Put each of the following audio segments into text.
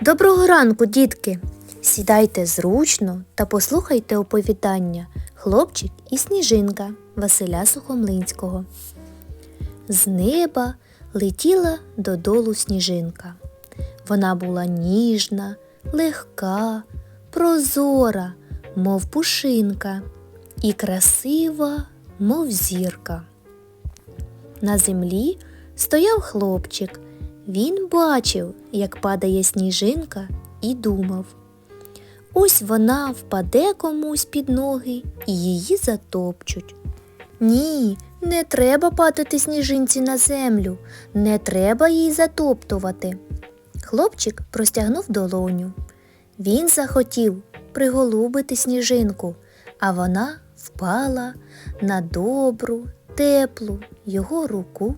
Доброго ранку, дітки! Сідайте зручно та послухайте оповідання Хлопчик і сніжинка Василя Сухомлинського. З неба летіла додолу сніжинка. Вона була ніжна, легка, прозора, мов пушинка, і красива, мов зірка. На землі стояв хлопчик. Він бачив, як падає сніжинка, і думав. Ось вона впаде комусь під ноги і її затопчуть. Ні, не треба падати сніжинці на землю, не треба її затоптувати. Хлопчик простягнув долоню. Він захотів приголубити сніжинку, а вона впала на добру, теплу його руку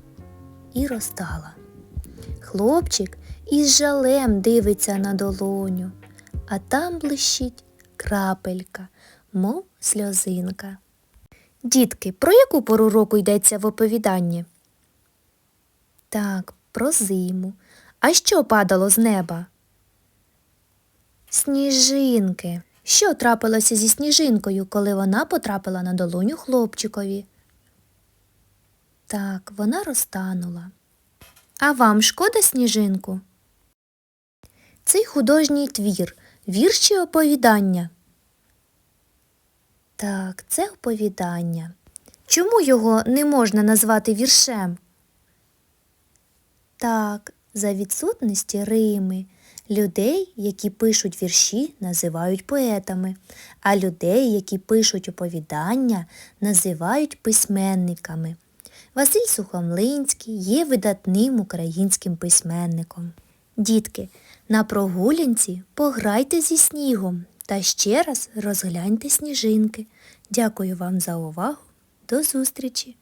і розтала. Хлопчик із жалем дивиться на долоню, а там блищить крапелька, мов сльозинка. Дітки, про яку пору року йдеться в оповіданні? Так, про зиму. А що падало з неба? Сніжинки. Що трапилося зі сніжинкою, коли вона потрапила на долоню хлопчикові? Так, вона розтанула. А вам шкода сніжинку? Цей художній твір, вірш чи оповідання? Так, це оповідання. Чому його не можна назвати віршем? Так, за відсутності Рими. Людей, які пишуть вірші, називають поетами, а людей, які пишуть оповідання, називають письменниками. Василь Сухомлинський є видатним українським письменником. Дітки, на прогулянці пограйте зі снігом та ще раз розгляньте сніжинки. Дякую вам за увагу. До зустрічі!